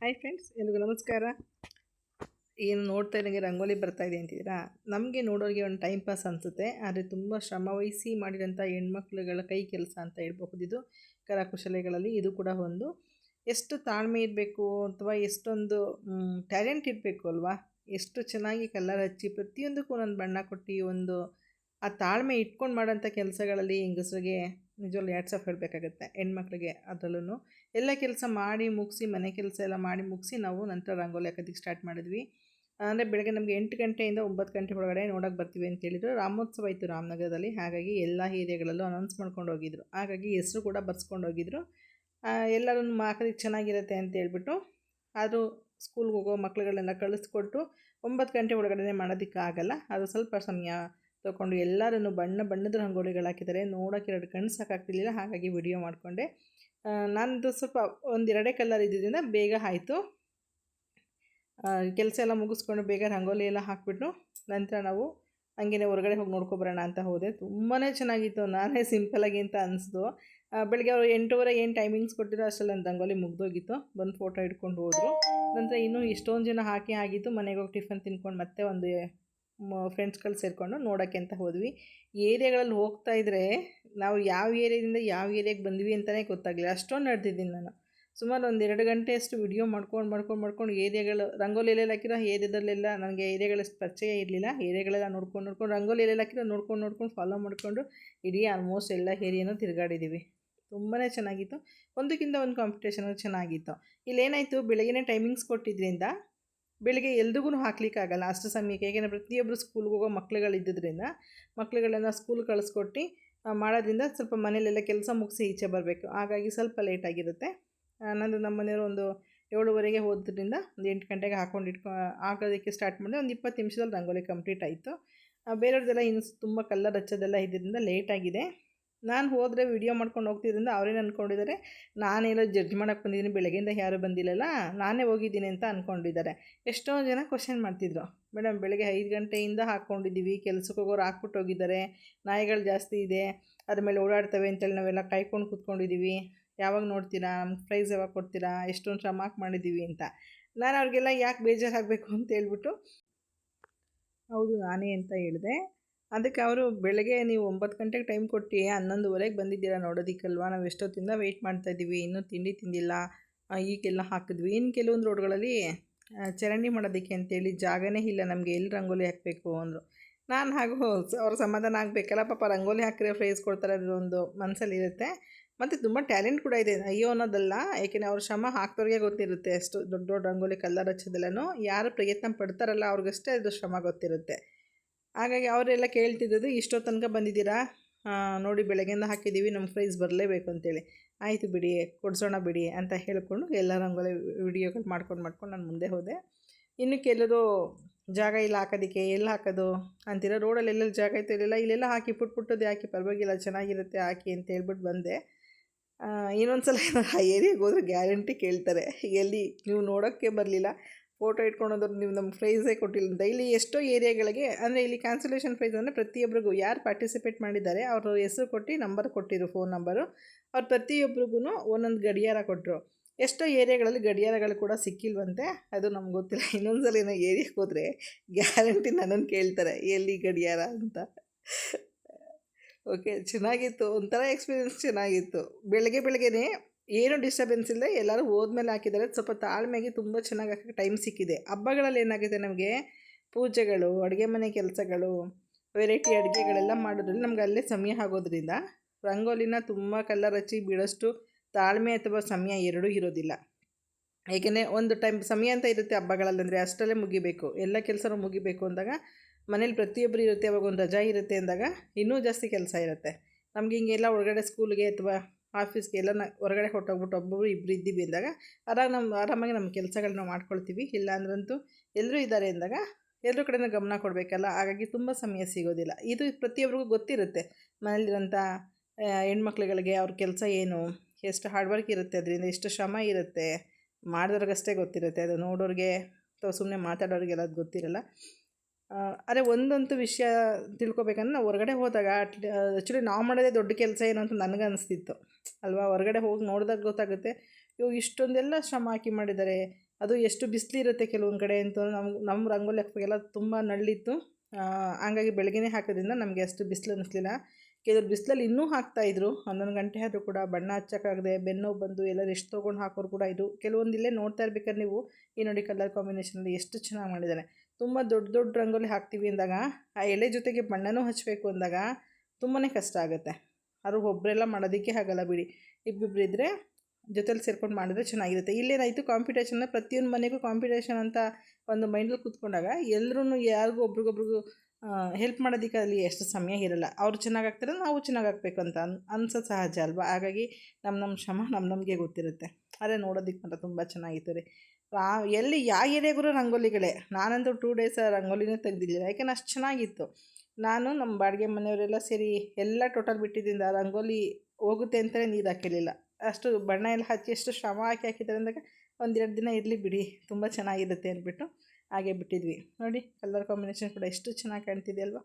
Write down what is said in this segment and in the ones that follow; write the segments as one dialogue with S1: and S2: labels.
S1: Hi friends ಎಲ್ರಿಗೂ ನಮಸ್ಕಾರ. ಏನು ನೋಡ್ತಾ ಇದ್ದಂಗೆ ರಂಗೋಲಿ ಬರ್ತಾ ಇದೆ ಅಂತಿದ್ದೀರಾ? ನಮಗೆ ನೋಡೋರಿಗೆ ಒಂದು ಟೈಮ್ ಪಾಸ್ ಅನಿಸುತ್ತೆ. ಆದರೆ ತುಂಬ ಶ್ರಮ ವಹಿಸಿ ಮಾಡಿದಂಥ ಹೆಣ್ಮಕ್ಳುಗಳ ಕೈ ಕೆಲಸ ಅಂತ ಹೇಳ್ಬಹುದು ಇದು. ಕರಕುಶಲೆಗಳಲ್ಲಿ ಇದು ಕೂಡ ಒಂದು. ಎಷ್ಟು ತಾಳ್ಮೆ ಇರಬೇಕು ಅಥವಾ ಎಷ್ಟೊಂದು ಟ್ಯಾಲೆಂಟ್ ಇರಬೇಕು ಅಲ್ವಾ? ಎಷ್ಟು ಚೆನ್ನಾಗಿ ಕಲರ್ ಹಚ್ಚಿ ಪ್ರತಿಯೊಂದಕ್ಕೂ ಒಂದೊಂದು ಬಣ್ಣ ಕೊಟ್ಟು ಒಂದು ಆ ತಾಳ್ಮೆ ಇಟ್ಕೊಂಡು ಮಾಡೋಂಥ ಕೆಲಸಗಳಲ್ಲಿ ಹೆಂಗಸ್ರಿಗೆ ನಿಜವಾಗ್ಲೂ ಆಫ್ ಹೇಳಬೇಕಾಗತ್ತೆ ಹೆಣ್ಮಕ್ಳಿಗೆ ಅದರಲ್ಲೂ ಎಲ್ಲ ಕೆಲಸ ಮಾಡಿ ಮುಗಿಸಿ, ಮನೆ ಕೆಲಸ ಎಲ್ಲ ಮಾಡಿ ಮುಗಿಸಿ ನಾವು ನಂತರ ರಂಗೋಲಿ ಹಾಕೋದಕ್ಕೆ ಸ್ಟಾರ್ಟ್ ಮಾಡಿದ್ವಿ. ಅಂದರೆ ಬೆಳಗ್ಗೆ ನಮಗೆ ಎಂಟು ಗಂಟೆಯಿಂದ ಒಂಬತ್ತು ಗಂಟೆ ಒಳಗಡೆ ನೋಡೋಕ್ಕೆ ಬರ್ತೀವಿ ಅಂತ ಹೇಳಿದ್ರು. ರಾಮೋತ್ಸವ ಇತ್ತು ರಾಮನಗರದಲ್ಲಿ, ಹಾಗಾಗಿ ಎಲ್ಲ ಏರಿಯಾಗಳಲ್ಲೂ ಅನೌನ್ಸ್ ಮಾಡ್ಕೊಂಡು ಹೋಗಿದ್ರು. ಹಾಗಾಗಿ ಹೆಸರು ಕೂಡ ಬರ್ಸ್ಕೊಂಡು ಹೋಗಿದ್ರು. ಎಲ್ಲರೂ ಹಾಕೋದಕ್ಕೆ ಚೆನ್ನಾಗಿರುತ್ತೆ ಅಂತ ಹೇಳ್ಬಿಟ್ಟು ಆದರೂ ಸ್ಕೂಲ್ಗೆ ಹೋಗೋ ಮಕ್ಳುಗಳನ್ನೆಲ್ಲ ಕಳಿಸ್ಕೊಟ್ಟು ಒಂಬತ್ತು ಗಂಟೆ ಒಳಗಡೆ ಮಾಡೋದಕ್ಕಾಗಲ್ಲ. ಅದು ಸ್ವಲ್ಪ ಸಮಯ ತೊಗೊಂಡು ಎಲ್ಲರೂ ಬಣ್ಣ ಬಣ್ಣದ ರಂಗೋಲಿಗಳು ಹಾಕಿದ್ದಾರೆ. ನೋಡೋಕೆ ಎರಡು ಕಣ್ಣು ಸಾಕಾಗ್ತಿರ್ಲಿಲ್ಲ, ಹಾಗಾಗಿ ವಿಡಿಯೋ ಮಾಡಿಕೊಂಡೆ. ನಂದು ಸ್ವಲ್ಪ ಒಂದೆರಡೇ ಕಲರ್ ಇದ್ದಿದ್ದರಿಂದ ಬೇಗ ಆಯಿತು. ಕೆಲಸ ಎಲ್ಲ ಮುಗಿಸ್ಕೊಂಡು ಬೇಗ ರಂಗೋಲಿ ಎಲ್ಲ ಹಾಕಿಬಿಟ್ಟು ನಂತರ ನಾವು ಹಂಗೇ ಹೊರಗಡೆ ಹೋಗಿ ನೋಡ್ಕೊಬರೋಣ ಅಂತ ಹೋದೆ. ತುಂಬಾ ಚೆನ್ನಾಗಿತ್ತು, ನಾನೇ ಸಿಂಪಲಾಗಿ ಅಂತ ಅನಿಸ್ತು. ಬೆಳಗ್ಗೆ ಅವರು ಎಂಟೂವರೆ ಏನು ಟೈಮಿಂಗ್ಸ್ ಕೊಟ್ಟಿರೋ ಅಷ್ಟರಲ್ಲಿ ನನ್ನ ರಂಗೋಲಿ ಮುಗ್ದೋಗಿತ್ತು. ಬಂದು ಫೋಟೋ ಇಟ್ಕೊಂಡು ಹೋದರು. ನಂತರ ಇನ್ನೂ ಎಷ್ಟೊಂದು ಜನ ಹಾಕಿ ಆಗಿತ್ತು ಮನೆಗೆ ಹೋಗಿ ಟಿಫನ್ ತಿನ್ಕೊಂಡು ಮತ್ತೆ ಒಂದು ಫ್ರೆಂಡ್ಸ್ಗಳು ಸೇರಿಕೊಂಡು ನೋಡೋಕ್ಕೆ ಅಂತ ಹೋದ್ವಿ. ಏರಿಯಾಗಳಲ್ಲಿ ಹೋಗ್ತಾ ಇದ್ದರೆ ನಾವು ಯಾವ ಏರಿಯಾದಿಂದ ಯಾವ ಏರಿಯಾಗೆ ಬಂದ್ವಿ ಅಂತಲೇ ಗೊತ್ತಾಗಲಿಲ್ಲ. ಅಷ್ಟೊಂದು ನಡೆದಿದ್ದೀನಿ ನಾನು. ಸುಮಾರು ಒಂದು ಎರಡು ಗಂಟೆಯಷ್ಟು ವಿಡಿಯೋ ಮಾಡ್ಕೊಂಡು ಮಾಡ್ಕೊಂಡು ಮಾಡ್ಕೊಂಡು ಏರಿಯಾಗಳು ರಂಗೋಲಿ ಎಲ್ಲೆಲ್ಲ ಹಾಕಿರೋ ಏರಿಯಾದಲ್ಲೆಲ್ಲ ನನಗೆ ಏರಿಯಾಗಳಷ್ಟು ಪರಿಚಯ ಇರಲಿಲ್ಲ. ಏರಿಯಾಗಳೆಲ್ಲ ನೋಡ್ಕೊಂಡು ನೋಡ್ಕೊಂಡು ರಂಗೋಲಿ ಎಲ್ಲೆಲ್ಲ ಹಾಕಿರೋ ನೋಡ್ಕೊಂಡು ನೋಡ್ಕೊಂಡು ಫಾಲೋ ಮಾಡಿಕೊಂಡು ಇಡೀ ಆಲ್ಮೋಸ್ಟ್ ಎಲ್ಲ ಏರಿಯಾನೂ ತಿರುಗಾಡಿದ್ದೀವಿ. ತುಂಬಾ ಚೆನ್ನಾಗಿತ್ತು. ಒಂದಕ್ಕಿಂತ ಒಂದು ಕಾಂಪಿಟೇಷನ್ ಚೆನ್ನಾಗಿತ್ತು. ಇಲ್ಲೇನಾಯಿತು ಬೆಳಗ್ಗೆ ಟೈಮಿಂಗ್ಸ್ ಕೊಟ್ಟಿದ್ದರಿಂದ ಬೆಳಿಗ್ಗೆ ಎಲ್ರಿಗೂ ಹಾಕ್ಲಿಕ್ಕಾಗಲ್ಲ. ಅಷ್ಟು ಸಮಯಕ್ಕೆ. ಏಕೆಂದರೆ ಪ್ರತಿಯೊಬ್ಬರು ಸ್ಕೂಲ್ಗೆ ಹೋಗೋ ಮಕ್ಳುಗಳಿದ್ದರಿಂದ ಮಕ್ಳುಗಳೆಲ್ಲ ಸ್ಕೂಲ್ ಕಳಿಸ್ಕೊಟ್ಟು ಮಾಡೋದ್ರಿಂದ ಸ್ವಲ್ಪ ಮನೇಲೆಲ್ಲ ಕೆಲಸ ಮುಗಿಸಿ ಈಚೆ ಬರಬೇಕು. ಹಾಗಾಗಿ ಸ್ವಲ್ಪ ಲೇಟಾಗಿರುತ್ತೆ ನಂದು ನಮ್ಮ ಮನೆಯವರು ಒಂದು ಏಳುವರೆಗೆ ಹೋದ್ರಿಂದ ಒಂದು ಎಂಟು ಗಂಟೆಗೆ ಹಾಕೊಂಡು ಇಟ್ಕೊ, ಹಾಕೋದಕ್ಕೆ ಸ್ಟಾರ್ಟ್ ಮಾಡಿದೆ. ಒಂದು ಇಪ್ಪತ್ತು ನಿಮಿಷದಲ್ಲಿ ರಂಗೋಲಿ ಕಂಪ್ಲೀಟ್ ಆಯಿತು. ಬೇರೆಯವ್ರದ್ದೆಲ್ಲ ಇನ್ನು ತುಂಬ ಕಲ್ಲರ್ ಹಚ್ಚೋದೆಲ್ಲ ಇದರಿಂದ ಲೇಟಾಗಿದೆ ನಾನು ಹೋದರೆ ವಿಡಿಯೋ ಮಾಡ್ಕೊಂಡು ಹೋಗ್ತಿದ್ದರಿಂದ ಅವ್ರೇನು ಅಂದ್ಕೊಂಡಿದ್ದಾರೆ ನಾನೇನೋ ಜಡ್ಜ್ ಮಾಡೋಕ್ಕೆ ಬಂದಿದ್ದೀನಿ, ಬೆಳಗ್ಗೆಯಿಂದ ಯಾರೂ ಬಂದಿಲ್ಲಲ್ಲ, ನಾನೇ ಹೋಗಿದ್ದೀನಿ ಅಂತ ಅಂದ್ಕೊಂಡಿದ್ದಾರೆ ಎಷ್ಟೋ ಜನ ಕ್ವಶನ್ ಮಾಡ್ತಿದ್ರು. ಮೇಡಮ್, ಬೆಳಗ್ಗೆ ಐದು ಗಂಟೆಯಿಂದ ಹಾಕ್ಕೊಂಡಿದ್ದೀವಿ ಕೆಲಸಕ್ಕೆ ಹೋಗೋರು ಹಾಕ್ಬಿಟ್ಟು ಹೋಗಿದ್ದಾರೆ, ನಾಯಿಗಳು ಜಾಸ್ತಿ ಇದೆ ಅದ್ರ ಮೇಲೆ ಓಡಾಡ್ತವೆ ಅಂತೇಳಿ ನಾವೆಲ್ಲ ಕಾಯ್ಕೊಂಡು ಕೂತ್ಕೊಂಡಿದ್ದೀವಿ. ಯಾವಾಗ ನೋಡ್ತೀರಾ ಪ್ರೈಸ್ ಯಾವಾಗ ಕೊಡ್ತೀರಾ, ಎಷ್ಟೊಂದು ಶ್ರಮ ಮಾಡಿದ್ದೀವಿ ಅಂತ. ನಾನು ಅವ್ರಿಗೆಲ್ಲ ಯಾಕೆ ಬೇಜಾರಾಗಬೇಕು ಅಂತ ಹೇಳ್ಬಿಟ್ಟು, ಹೌದು ನಾನೇ ಅಂತ ಹೇಳಿದೆ. ಅದಕ್ಕೆ ಅವರು ಬೆಳಗ್ಗೆ ನೀವು ಒಂಬತ್ತು ಗಂಟೆಗೆ ಟೈಮ್ ಕೊಟ್ಟು ಹನ್ನೊಂದುವರೆಗೆ ಬಂದಿದ್ದೀರಾ ನೋಡೋದಕ್ಕಲ್ವಾ? ನಾವು ಎಷ್ಟೊತ್ತಿಂದ ವೆಯ್ಟ್ ಮಾಡ್ತಾಯಿದ್ದೀವಿ ಇನ್ನೂ ತಿಂಡಿ ತಿಂದಿಲ್ಲ ಈಗೆಲ್ಲ ಹಾಕಿದ್ವಿ. ಇನ್ನು ಕೆಲವೊಂದು ರೋಡ್ಗಳಲ್ಲಿ ಚರಂಡಿ ಮಾಡೋದಕ್ಕೆ ಅಂತೇಳಿ ಜಾಗನೇ ಇಲ್ಲ, ನಮಗೆ ಎಲ್ಲಿ ರಂಗೋಲಿ ಹಾಕಬೇಕು ಅಂದರು. ನಾನು ಹಾಗೂ ಅವ್ರ ಸಮಾಧಾನ ಆಗಬೇಕಲ್ಲ, ಪಾಪ ರಂಗೋಲಿ ಹಾಕಿದ್ರೆ ಫ್ರೇಸ್ ಕೊಡ್ತಾರೆ, ಅದೊಂದು ಮನಸ್ಸಲ್ಲಿರುತ್ತೆ ಮತ್ತು ತುಂಬ ಟ್ಯಾಲೆಂಟ್ ಕೂಡ ಇದೆ, ಅಯ್ಯೋ ಅನ್ನೋದಲ್ಲ. ಏಕೆಂದರೆ ಅವ್ರ ಶ್ರಮ ಹಾಕ್ದವ್ರಿಗೆ ಗೊತ್ತಿರುತ್ತೆ, ಅಷ್ಟು ದೊಡ್ಡ ದೊಡ್ಡ ರಂಗೋಲಿ ಕಲ್ಲರ್ ಹಚ್ಚೋದೆಲ್ಲನೂ. ಯಾರು ಪ್ರಯತ್ನ ಪಡ್ತಾರಲ್ಲ, ಅವ್ರಿಗಷ್ಟೇ ಅದು ಶ್ರಮ ಗೊತ್ತಿರುತ್ತೆ. ಹಾಗಾಗಿ ಅವರೆಲ್ಲ ಕೇಳ್ತಿದ್ದದು ಇಷ್ಟೋ ತನಕ ಬಂದಿದ್ದೀರಾ? ನೋಡಿ ಬೆಳಗ್ಗೆಯಿಂದ ಹಾಕಿದ್ದೀವಿ ನಮ್ಮ ಪ್ರೈಸ್ ಬರಲೇಬೇಕು ಅಂತೇಳಿ. ಆಯಿತು ಬಿಡಿ, ಕೊಡಿಸೋಣ ಬಿಡಿ ಅಂತ ಹೇಳಿಕೊಂಡು ಎಲ್ಲ ರಂಗೋಲಿ ವಿಡಿಯೋಗಳು ಮಾಡ್ಕೊಂಡು ಮಾಡ್ಕೊಂಡು ನಾನು ಮುಂದೆ ಹೋದೆ. ಇನ್ನು ಕೆಲವರು ಜಾಗ ಇಲ್ಲ ಹಾಕೋದಕ್ಕೆ, ಎಲ್ಲಿ ಹಾಕೋದು ಅಂತೀರ? ರೋಡಲ್ಲಿ ಎಲ್ಲೆಲ್ಲಿ ಜಾಗ ಇತ್ತು ಇಲ್ಲೆಲ್ಲ ಇಲ್ಲೆಲ್ಲ ಹಾಕಿ, ಪುಟ್ ಪುಟ್ಟದ್ದು ಹಾಕಿ, ಪರವಾಗಿಲ್ಲ, ಚೆನ್ನಾಗಿರುತ್ತೆ, ಹಾಕಿ ಅಂತ ಹೇಳ್ಬಿಟ್ಟು ಬಂದೆ. ಇನ್ನೊಂದು ಸಲ ಆ ಏರಿಯಾಗೆ ಹೋದ್ರೆ ಗ್ಯಾರಂಟಿ ಕೇಳ್ತಾರೆ. ಎಲ್ಲಿ, ನೀವು ನೋಡೋಕ್ಕೆ ಬರಲಿಲ್ಲ. ಫೋಟೋ ಇಟ್ಕೊಳೋದ್ರ ನೀವು ನಮ್ಮ ಪ್ರೈಸೇ ಕೊಟ್ಟಿಲ್ಲ. ಡೈಲಿ ಎಷ್ಟೋ ಏರಿಯಾಗಳಿಗೆ, ಅಂದರೆ ಇಲ್ಲಿ ಕ್ಯಾನ್ಸಲೇಷನ್ ಪ್ರೈಸ್ ಅಂದರೆ ಪ್ರತಿಯೊಬ್ಬರಿಗೂ ಯಾರು ಪಾರ್ಟಿಸಿಪೇಟ್ ಮಾಡಿದ್ದಾರೆ, ಅವರು ಹೆಸರು ಕೊಟ್ಟು ನಂಬರ್ ಕೊಟ್ಟಿರು ಫೋನ್ ನಂಬರು ಅವ್ರು ಪ್ರತಿಯೊಬ್ಬರಿಗೂ ಒಂದೊಂದು ಗಡಿಯಾರ ಕೊಟ್ಟರು ಎಷ್ಟೋ ಏರಿಯಾಗಳಲ್ಲಿ ಗಡಿಯಾರಗಳು ಕೂಡ ಸಿಕ್ಕಿಲ್ವಂತೆ, ಅದು ನಮ್ಗೆ ಗೊತ್ತಿಲ್ಲ. ಇನ್ನೊಂದು ಸಲ ಏನೋ ಏರಿಯಾಗೆ ಹೋದರೆ ಗ್ಯಾರಂಟಿ ನನ್ನನ್ನು ಕೇಳ್ತಾರೆ, ಎಲ್ಲಿ ಗಡಿಯಾರ ಅಂತ. ಓಕೆ ಚೆನ್ನಾಗಿತ್ತು. ಒಂಥರ ಎಕ್ಸ್ಪೀರಿಯೆನ್ಸ್ ಚೆನ್ನಾಗಿತ್ತು. ಬೆಳಗ್ಗೆ ಬೆಳಗ್ಗೆನೇ ಏನು ಡಿಸ್ಟರ್ಬೆನ್ಸ್ ಇಲ್ಲದೆ ಎಲ್ಲರೂ ಹೋದ್ಮೇಲೆ ಹಾಕಿದ್ದಾರೆ. ಸ್ವಲ್ಪ ತಾಳ್ಮೆಗೆ ತುಂಬ ಚೆನ್ನಾಗಿ ಹಾಕಕ್ಕೆ ಟೈಮ್ ಸಿಕ್ಕಿದೆ. ಹಬ್ಬಗಳಲ್ಲಿ ಏನಾಗಿದೆ ನಮಗೆ? ಪೂಜೆಗಳು, ಅಡುಗೆ ಮನೆ ಕೆಲಸಗಳು ವೆರೈಟಿ ಅಡುಗೆಗಳೆಲ್ಲ ಮಾಡೋದ್ರಲ್ಲಿ ನಮ್ಗೆ ಅಲ್ಲೇ ಸಮಯ ಆಗೋದ್ರಿಂದ ರಂಗೋಲಿನ ತುಂಬ ಕಲರ್ ಹಚ್ಚಿ ಬಿಡೋಷ್ಟು ತಾಳ್ಮೆ ಅಥವಾ ಸಮಯ ಎರಡೂ ಇರೋದಿಲ್ಲ. ಏಕೆಂದರೆ ಒಂದು ಟೈಮ್ ಸಮಯ ಅಂತ ಇರುತ್ತೆ ಹಬ್ಬಗಳಲ್ಲಿ ಅಂದರೆ ಅಷ್ಟರಲ್ಲೇ ಮುಗಿಬೇಕು. ಎಲ್ಲ ಕೆಲಸನೂ ಮುಗಿಬೇಕು ಅಂದಾಗ ಮನೇಲಿ ಪ್ರತಿಯೊಬ್ಬರು ಇರುತ್ತೆ, ಅವಾಗ ಒಂದು ರಜಾ ಇರುತ್ತೆ ಅಂದಾಗ ಇನ್ನೂ ಜಾಸ್ತಿ ಕೆಲಸ ಇರುತ್ತೆ. ನಮಗೆ ಹಿಂಗೆಲ್ಲ ಹೊರಗಡೆ ಸ್ಕೂಲ್ಗೆ ಅಥವಾ ಆಫೀಸ್ಗೆ ಎಲ್ಲ ಹೊರಗಡೆ ಹೊಟ್ಟೋಗ್ಬಿಟ್ಟು ಒಬ್ಬೊಬ್ರು ಇಬ್ಬರು ಇದ್ದೀವಿ ಅಂದಾಗ, ಆರಾಮ ನಮ್ಮ ಆರಾಮಾಗಿ ನಮ್ಮ ಕೆಲಸಗಳನ್ನ ಮಾಡ್ಕೊಳ್ತೀವಿ. ಇಲ್ಲ ಅಂದ್ರಂತೂ ಎಲ್ಲರೂ ಇದ್ದಾರೆ ಅಂದಾಗ ಎಲ್ಲರೂ ಕಡೆಯೂ ಗಮನ ಕೊಡಬೇಕಲ್ಲ, ಹಾಗಾಗಿ ತುಂಬ ಸಮಯ ಸಿಗೋದಿಲ್ಲ. ಇದು ಪ್ರತಿಯೊಬ್ಬರಿಗೂ ಗೊತ್ತಿರುತ್ತೆ. ಮನೇಲಿರೋಂಥ ಹೆಣ್ಮಕ್ಳುಗಳಿಗೆ ಅವ್ರ ಕೆಲಸ ಏನು, ಎಷ್ಟು ಹಾರ್ಡ್ ವರ್ಕ್ ಇರುತ್ತೆ, ಅದರಿಂದ ಎಷ್ಟು ಶ್ರಮ ಇರುತ್ತೆ, ಮಾಡಿದವ್ರಿಗಷ್ಟೇ ಗೊತ್ತಿರುತ್ತೆ. ಅದು ನೋಡೋರಿಗೆ ಅಥವಾ ಸುಮ್ಮನೆ ಮಾತಾಡೋರಿಗೆಲ್ಲ ಅದು ಗೊತ್ತಿರಲ್ಲ. ಅದೇ ಒಂದಂತೂ ವಿಷಯ ತಿಳ್ಕೊಬೇಕಂದ್ರೆ ನಾವು ಹೊರಗಡೆ ಹೋದಾಗ ಆ್ಯಕ್ಚುಲಿ ನಾವು ಮಾಡೋದೇ ದೊಡ್ಡ ಕೆಲಸ ಏನು ಅಂತ ನನಗೆ ಅನಿಸ್ತಿತ್ತು. ಅಲ್ವಾ? ಹೊರಗಡೆ ಹೋಗಿ ನೋಡಿದಾಗ ಗೊತ್ತಾಗುತ್ತೆ, ಇವಾಗ ಇಷ್ಟೊಂದೆಲ್ಲ ಶ್ರಮ ಹಾಕಿ ಮಾಡಿದ್ದಾರೆ, ಅದು ಎಷ್ಟು ಬಿಸಿಲಿರುತ್ತೆ ಕೆಲವೊಂದು ಕಡೆ ಅಂತ ನಮ್ಗೆ ನಮ್ಮ ರಂಗೋಲಿ ಹಾಕಬೇಕೆಲ್ಲ ತುಂಬ ನಳ್ಳಿತ್ತು. ಹಂಗಾಗಿ ಬೆಳಗ್ಗೆನೇ ಹಾಕೋದ್ರಿಂದ ನಮಗೆ ಅಷ್ಟು ಬಿಸಿಲು ಅನ್ನಿಸ್ಲಿಲ್ಲ ಕೆಲವ್ರು ಬಿಸಿಲಲ್ಲಿ ಇನ್ನೂ ಹಾಕ್ತಾಯಿದ್ರು ಹನ್ನೊಂದು ಗಂಟೆ ಆದರೂ ಕೂಡ ಬಣ್ಣ ಹಚ್ಚೋಕ್ಕಾಗದೆ, ಬೆನ್ನು ಬಂದು ಎಲ್ಲ ರೆಸ್ಟ್ ತೊಗೊಂಡು ಹಾಕೋರು ಕೂಡ ಇದು ಕೆಲವೊಂದಿಲ್ಲೇ ನೋಡ್ತಾ ಇರ್ಬೇಕಾದ್ರೆ ನೀವು, ಈ ನೋಡಿ ಕಲರ್ ಕಾಂಬಿನೇಷನಲ್ಲಿ ಎಷ್ಟು ಚೆನ್ನಾಗಿ ಮಾಡಿದ್ದಾನೆ ತುಂಬ ದೊಡ್ಡ ದೊಡ್ಡ ರಂಗೋಲಿ ಹಾಕ್ತೀವಿ ಅಂದಾಗ, ಆ ಎಲೆ ಜೊತೆಗೆ ಬಣ್ಣನೂ ಹಚ್ಚಬೇಕು ಅಂದಾಗ ತುಂಬಾ ಕಷ್ಟ ಆಗುತ್ತೆ. ಅದು ಒಬ್ಬರೆಲ್ಲ ಮಾಡೋದಕ್ಕೆ ಆಗಲ್ಲ ಬಿಡಿ. ಇಬ್ಬಿಬ್ರು ಇದ್ದರೆ ಜೊತೆಲಿ ಸೇರ್ಕೊಂಡು ಮಾಡಿದ್ರೆ ಚೆನ್ನಾಗಿರುತ್ತೆ. ಇಲ್ಲೇನಾಯಿತು ಕಾಂಪಿಟೇಷನ್ನ ಪ್ರತಿಯೊಂದು ಮನೆಗೂ ಕಾಂಪಿಟೇಷನ್ ಅಂತ ಒಂದು ಮೈಂಡಲ್ಲಿ ಕೂತ್ಕೊಂಡಾಗ ಎಲ್ಲರೂ ಯಾರಿಗೂ ಒಬ್ರಿಗೊಬ್ರಿಗೂ ಹೆಲ್ಪ್ ಮಾಡೋದಕ್ಕೆ ಅಲ್ಲಿ ಎಷ್ಟು ಸಮಯ ಇರಲ್ಲ. ಅವ್ರು ಚೆನ್ನಾಗಿ ಆಗ್ತಾರೆ, ನಾವು ಚೆನ್ನಾಗಿ ಆಗಬೇಕು ಅಂತ ಅನ್, ಅನ್ಸೋದು ಸಹಜ ಅಲ್ವಾ? ಹಾಗಾಗಿ ನಮ್ಮ ನಮ್ಮ ಶ್ರಮ ನಮ್ಮ ನಮಗೆ ಗೊತ್ತಿರುತ್ತೆ. ಅದೇ ನೋಡೋದಕ್ಕೆ ಮಾತ್ರ ತುಂಬ ಚೆನ್ನಾಗಿತ್ತು ರೀ. ಆ ಎಲ್ಲಿ ಯಾವ ಏರಿಯಾಗೂ ರಂಗೋಲಿಗಳೇ. ನಾನಂತೂ ಟೂ ಡೇಸ್ ರಂಗೋಲಿನೇ ತೆಗೆದಿಲ್ಲ ಯಾಕೆಂದ್ರೆ ಅಷ್ಟು ಚೆನ್ನಾಗಿತ್ತು. ನಾನು ನಮ್ಮ ಬಾಡಿಗೆ ಮನೆಯವರೆಲ್ಲ ಸೇರಿ ಎಲ್ಲ ಟೋಟಲ್ ಬಿಟ್ಟಿದ್ದರಿಂದ ರಂಗೋಲಿ ಹೋಗುತ್ತೆ ಅಂತಲೇ ನೀರು ಹಾಕಿರಲಿಲ್ಲ. ಅಷ್ಟು ಬಣ್ಣ ಎಲ್ಲ ಹಚ್ಚಿ ಎಷ್ಟು ಶ್ರಮ ಹಾಕಿ ಹಾಕಿದ್ದಾರೆ ಅಂದಾಗ ಒಂದೆರಡು ದಿನ ಇರಲಿ ಬಿಡಿ, ತುಂಬ ಚೆನ್ನಾಗಿರುತ್ತೆ ಅಂದ್ಬಿಟ್ಟು ಹಾಗೆ ಬಿಟ್ಟಿದ್ವಿ. ನೋಡಿ ಕಲರ್ ಕಾಂಬಿನೇಷನ್ ಕೂಡ ಎಷ್ಟು ಚೆನ್ನಾಗಿ ಕಾಣ್ತಿದೆ ಅಲ್ವಾ?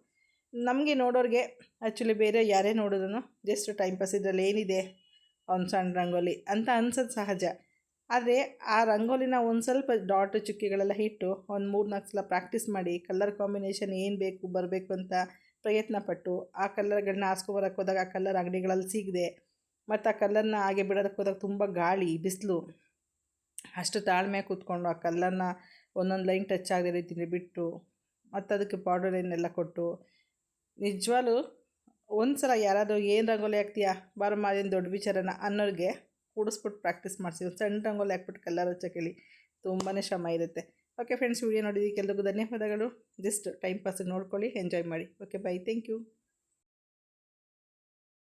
S1: ನಮಗೆ ನೋಡೋರಿಗೆ ಆ್ಯಕ್ಚುಲಿ ಬೇರೆ ಯಾರೇ ನೋಡಿದ್ರು ಜಸ್ಟ್ ಟೈಮ್ ಪಾಸ್ ಇದರಲ್ಲಿ ಏನಿದೆ? ಒಂದು ಸಣ್ಣ ರಂಗೋಲಿ ಅಂತ ಅನ್ಸೋದು ಸಹಜ. ಆದರೆ ಆ ರಂಗೋಲಿನ ಒಂದು ಸ್ವಲ್ಪ ಡಾಟ್ ಚುಕ್ಕಿಗಳೆಲ್ಲ ಇಟ್ಟು ಒಂದು ಮೂರು ನಾಲ್ಕು ಸಲ ಪ್ರಾಕ್ಟೀಸ್ ಮಾಡಿ ಕಲರ್ ಕಾಂಬಿನೇಷನ್ ಏನು ಬೇಕು, ಬರಬೇಕು ಅಂತ ಪ್ರಯತ್ನ ಪಟ್ಟು ಆ ಕಲರ್ಗಳನ್ನ ಹಾಸ್ಕೊಬರಕ್ಕೆ ಹೋದಾಗ ಆ ಕಲರ್ ಅಂಗಡಿಗಳಲ್ಲಿ ಸಿಗದೆ. ಮತ್ತು ಆ ಕಲ್ಲರ್ನ ಹಾಗೆ ಬಿಡೋದಕ್ಕೆ ಹೋದಾಗ ತುಂಬ ಗಾಳಿ, ಬಿಸಿಲು. ಅಷ್ಟು ತಾಳ್ಮೆ ಕೂತ್ಕೊಂಡು ಆ ಕಲ್ಲರ್ನ ಒಂದೊಂದು ಲೈನ್ ಟಚ್ ಆಗದೆ ರೀತಿಯಲ್ಲಿ ಬಿಟ್ಟು ಮತ್ತು ಅದಕ್ಕೆ ಬಾರ್ಡರ್ ಲೈನೆಲ್ಲ ಕೊಟ್ಟು ನಿಜವಾಗ್ಲೂ ಒಂದು ಸಲ ಯಾರಾದರೂ ಏನು ರಂಗೋಲಿ ಹಾಕ್ತೀಯಾ, ಬಾರಮ್ಮ, ಅದೇನು ದೊಡ್ಡ ವಿಚಾರನ ಅನ್ನೋರಿಗೆ ಕೂಡಿಸ್ಬಿಟ್ಟು ಪ್ರಾಕ್ಟೀಸ್ ಮಾಡಿಸಿ. ಒಂದು ಸಣ್ಣ ರಂಗೋಲಿ ಹಾಕ್ಬಿಟ್ಟು ಕಲರ್ ಹಚ್ಚಕ್ಕೆ ಹೇಳಿ ತುಂಬಾ ಶ್ರಮ ಇರುತ್ತೆ. ಓಕೆ ಫ್ರೆಂಡ್ಸ್ ವಿಡಿಯೋ ನೋಡಿದ್ದಕ್ಕೆ ಎಲ್ರಿಗೂ ಧನ್ಯವಾದಗಳು. ಜಸ್ಟ್ ಟೈಮ್ ಪಾಸಿಗೆ ನೋಡ್ಕೊಳ್ಳಿ ಎಂಜಾಯ್ ಮಾಡಿ. Okay bye thank you